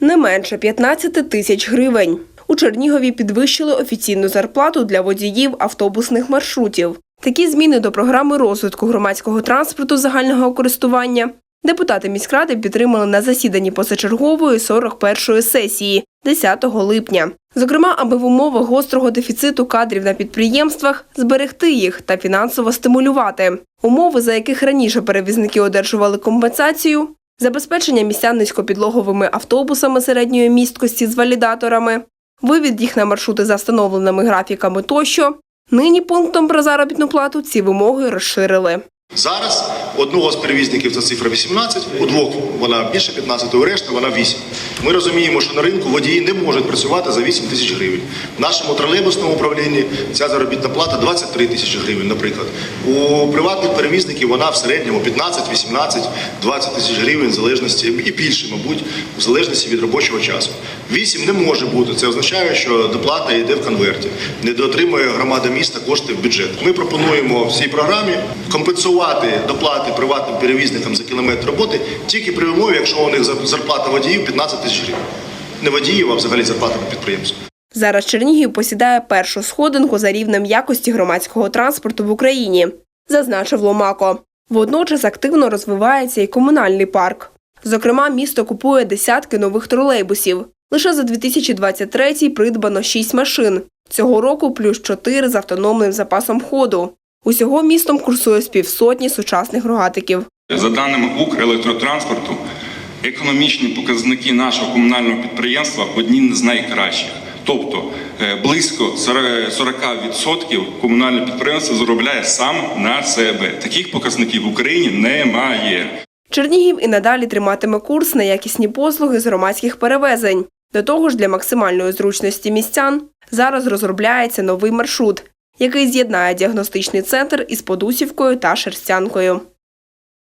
не менше 15 тисяч гривень. У Чернігові підвищили офіційну зарплату для водіїв автобусних маршрутів. Такі зміни до програми розвитку громадського транспорту загального користування депутати міськради підтримали на засіданні позачергової 41-ї сесії 10 липня. Зокрема, аби в умовах гострого дефіциту кадрів на підприємствах зберегти їх та фінансово стимулювати. Умови, за яких раніше перевізники одержували компенсацію, забезпечення містян низькопідлоговими автобусами середньої місткості з валідаторами, вивід їх на маршрути за встановленими графіками тощо. Нині пунктом про заробітну плату ці вимоги розширили. Зараз одного з перевізників це цифра 18, у двох вона більше 15, у решти вона 8. Ми розуміємо, що на ринку водії не можуть працювати за 8 тисяч гривень. В нашому тролейбусному управлінні ця заробітна плата 23 тисячі гривень, наприклад. У приватних перевізників вона в середньому 15, 18, 20 тисяч гривень, в залежності і більше, мабуть, в залежності від робочого часу. 8 не може бути. Це означає, що доплата йде в конверті. Не доотримує громада міста кошти в бюджет. Ми пропонуємо в цій програмі компенсувати доплати приватним перевізникам за кілометр роботи тільки при умові, якщо у них зарплата водіїв 15 тисяч гривень. Не водіїв, а взагалі зарплата на підприємстві. Зараз Чернігів посідає першу сходинку за рівнем якості громадського транспорту в Україні, зазначив Ломако. Водночас активно розвивається і комунальний парк. Зокрема, місто купує десятки нових тролейбусів. Лише за 2023 придбано 6 машин. Цього року плюс 4 з автономним запасом ходу. Усього містом курсує з півсотні сучасних рогатиків. За даними Укрелектротранспорту, економічні показники нашого комунального підприємства одні з найкращих. Тобто е, близько 40 40% комунальне підприємство заробляє сам на себе. Таких показників в Україні немає. Чернігів і надалі триматиме курс на якісні послуги з громадських перевезень. До того ж, для максимальної зручності містян зараз розробляється новий маршрут, який з'єднає діагностичний центр із Подусівкою та Шерстянкою.